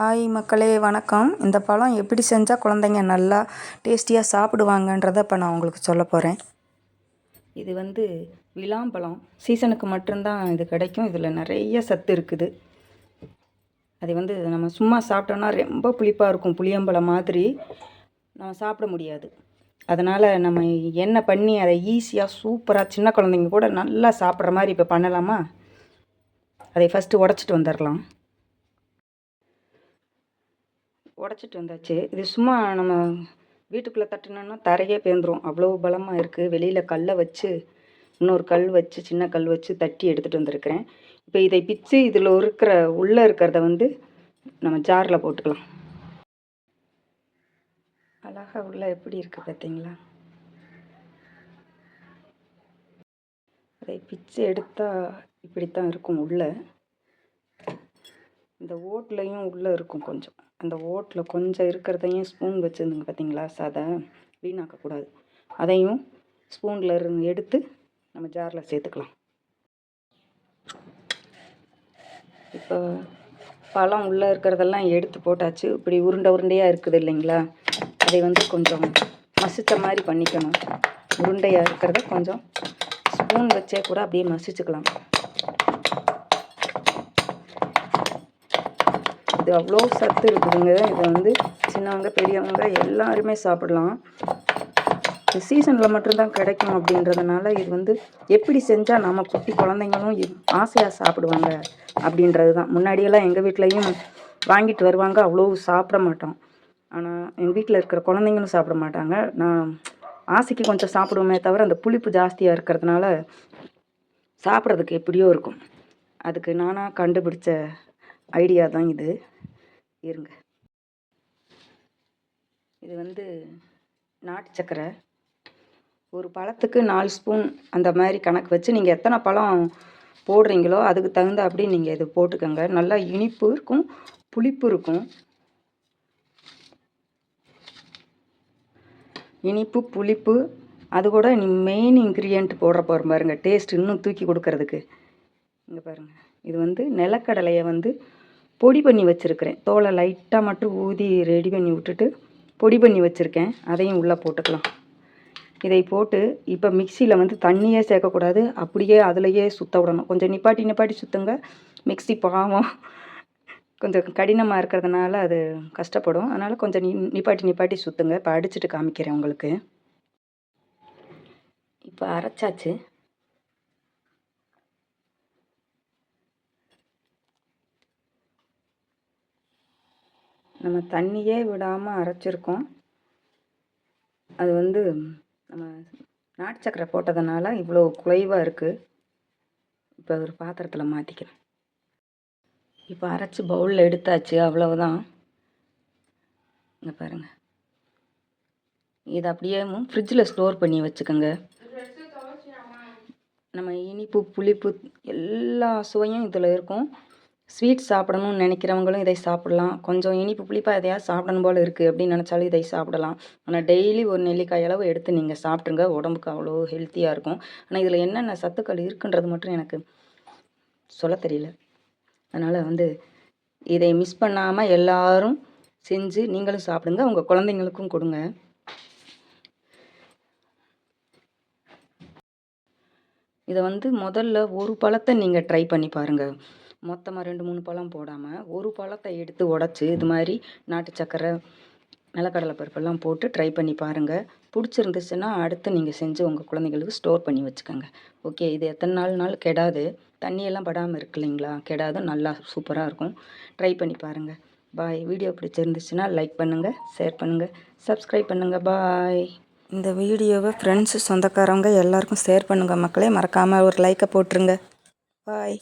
Hi மக்களே வணக்கம். இந்த பழம் எப்படி செஞ்சால் குழந்தைங்க நல்லா டேஸ்டியாக சாப்பிடுவாங்கன்றதை இப்போ நான் உங்களுக்கு சொல்ல போகிறேன் இது வந்து விளாம்பழம். சீசனுக்கு மட்டும்தான் இது கிடைக்கும். இதில் நிறைய சத்து இருக்குது. அது வந்து நம்ம சும்மா சாப்பிட்டோன்னா ரொம்ப புளிப்பாக இருக்கும். புளியம்பழம் மாதிரி நம்ம சாப்பிட முடியாது. அதனால் நம்ம என்ன பண்ணி அதை ஈஸியாக சூப்பராக சின்ன குழந்தைங்க கூட நல்லா சாப்பிட்ற மாதிரி இப்போ பண்ணலாமா? அதை ஃபஸ்ட்டு உடச்சிட்டு வந்துடலாம். உடச்சிட்டு வந்தாச்சு. இது சும்மா நம்ம வீட்டுக்குள்ளே தட்டினோன்னா தரையே பேந்துடும் அவ்வளோ பலமாக இருக்குது வெளியில் கல்லை வச்சு இன்னொரு கல் வச்சு சின்ன கல் வச்சு தட்டி எடுத்துகிட்டு வந்திருக்கிறேன். இப்போ இதை பிச்சு இதில் இருக்கிற உள்ளே இருக்கிறத வந்து நம்ம ஜாரில் போட்டுக்கலாம். அழகாக உள்ளே எப்படி இருக்குது பார்த்தீங்களா அதை பிச்சு எடுத்தால் இப்படித்தான் இருக்கும் உள்ளே. இந்த ஓட்லையும் உள்ளே இருக்கும் கொஞ்சம். அந்த ஓட்டில் கொஞ்சம் இருக்கிறதையும் ஸ்பூன் வச்சுருந்துங்க பார்த்தீங்களா சதை வீணாக்கக்கூடாது. அதையும் ஸ்பூனில் இருந்து எடுத்து நம்ம ஜாரில் சேர்த்துக்கலாம். இப்போ பழம் உள்ளே இருக்கிறதெல்லாம் எடுத்து போட்டாச்சு. இப்படி உருண்டை உருண்டையாக இருக்குது இல்லைங்களா? அதை வந்து கொஞ்சம் மசித்த மாதிரி பண்ணிக்கணும். உருண்டையாக இருக்கிறத கொஞ்சம் ஸ்பூன் வச்சே கூட அப்படியே மசிச்சுக்கலாம். இது அவ்வளோ சத்து இருக்குதுங்க. இதை வந்து சின்னவங்க பெரியவங்க எல்லாருமே சாப்பிடலாம். இந்த சீசனில் மட்டும்தான் கிடைக்கும் அப்படின்றதுனால இது வந்து எப்படி செஞ்சால் நம்ம குட்டி குழந்தைங்களும் ஆசையாக சாப்பிடுவாங்க அப்படின்றது தான் முன்னாடியெல்லாம் எங்கள் வீட்லேயும் வாங்கிட்டு வருவாங்க அவ்வளோ சாப்பிட மாட்டோம். ஆனால் எங்கள் வீட்டில் இருக்கிற குழந்தைங்களும் சாப்பிட மாட்டாங்க. நான் ஆசைக்கு கொஞ்சம் சாப்பிடுவோமே தவிர அந்த புளிப்பு ஜாஸ்தியாக இருக்கிறதுனால சாப்பிட்றதுக்கு எப்படியோ இருக்கும். அதுக்கு நானாக கண்டுபிடிச்ச ஐடியா தான் இது. இருங்க. இது வந்து நாட்டு சக்கரை. ஒரு பழத்துக்கு நாலு ஸ்பூன் அந்த மாதிரி கணக்கு வச்சு நீங்கள் எத்தனை பழம் போடுறீங்களோ அதுக்கு தகுந்த அப்படி நீங்கள் இது போட்டுக்கோங்க. நல்லா இனிப்பு இருக்கும் புளிப்பு இருக்கும். இனிப்பு புளிப்பு அது கூட நீ மெயின் இன்க்ரீடியன்ட் போடுற போகிற பாருங்கள் டேஸ்ட் இன்னும் தூக்கி கொடுக்கறதுக்கு. இங்கே பாருங்கள் இது வந்து நிலக்கடலையை வந்து பொடி பண்ணி வச்சுருக்கிறேன். தோலை லைட்டாக மட்டும் ஊதி ரெடி பண்ணி விட்டுட்டு பொடி பண்ணி வச்சுருக்கேன். அதையும் உள்ளே போட்டுக்கலாம். இதை போட்டு இப்போ மிக்சியில் வந்து தண்ணியே சேர்க்கக்கூடாது. அப்படியே அதிலையே சுற்ற விடணும். கொஞ்சம் நிப்பாட்டி நிப்பாட்டி சுற்றுங்க மிக்சி பாவம் கொஞ்சம் கடினமாக இருக்கிறதுனால அது கஷ்டப்படும். அதனால் கொஞ்சம் நி நிப்பாட்டி நிப்பாட்டி சுற்றுங்க இப்போ அடிச்சுட்டு காமிக்கிறேன் உங்களுக்கு. இப்போ அரைச்சாச்சு. நம்ம தண்ணியே விடாமல் அரைச்சிருக்கோம். அது வந்து நம்ம நாட்டு சக்கரை போட்டதுனால இவ்வளோ குலைவாக இருக்குது இப்போ ஒரு பாத்திரத்தில் மாற்றிக்கிறேன் இப்போ அரைச்சி பவுலில் எடுத்தாச்சு அவ்வளவுதான். இங்கே பாருங்கள் இதை அப்படியே ஃப்ரிட்ஜில் ஸ்டோர் பண்ணி வச்சுக்கோங்க. நம்ம இனிப்பு புளிப்பு எல்லா சுவையும் இதில் இருக்கும். ஸ்வீட் சாப்பிடணும்னு நினைக்கிறவங்களும் இதை சாப்பிடலாம். கொஞ்சம் இனிப்பு புளிப்பாக எதையாவது சாப்பிடணும் போல் இருக்குது அப்படின்னு நினச்சாலும் இதை சாப்பிடலாம். ஆனால் டெய்லி ஒரு நெல்லிக்காய் அளவு எடுத்து நீங்கள் சாப்பிட்ருங்க உடம்புக்கு அவ்வளோ ஹெல்த்தியாக இருக்கும். ஆனால் இதில் என்னென்ன சத்துக்கள் இருக்குன்றது மட்டும் எனக்கு சொல்ல தெரியல. அதனால் வந்து இதை மிஸ் பண்ணாமல் எல்லாரும் செஞ்சு நீங்களும் சாப்பிடுங்க. உங்கள் குழந்தைங்களுக்கும் கொடுங்க. இதை வந்து முதல்ல ஒரு பழத்தை நீங்கள் ட்ரை பண்ணி பாருங்கள் மொத்தமாக ரெண்டு மூணு பழம் போடாமல் ஒரு பழத்தை எடுத்து உடச்சி இது மாதிரி நாட்டு சக்கரை நிலக்கடலை பருப்பெல்லாம் போட்டு ட்ரை பண்ணி பாருங்கள் பிடிச்சிருந்துச்சுன்னா அடுத்து நீங்கள் செஞ்சு உங்கள் குழந்தைங்களுக்கு ஸ்டோர் பண்ணி வச்சுக்கோங்க. ஓகே இது எத்தனை நாள் நாள் கெடாது. தண்ணியெல்லாம் படாமல் இருக்கு இல்லைங்களா? கெடாது நல்லா சூப்பராக இருக்கும். ட்ரை பண்ணி பாருங்கள் பாய் வீடியோ பிடிச்சிருந்துச்சுன்னா லைக் பண்ணுங்கள் ஷேர் பண்ணுங்கள் சப்ஸ்கிரைப் பண்ணுங்கள் பாய் இந்த வீடியோவை ஃப்ரெண்ட்ஸு சொந்தக்காரவங்க எல்லாருக்கும் ஷேர் பண்ணுங்கள் மக்களே. மறக்காமல் ஒரு லைக்கை போட்டுருங்க. பாய்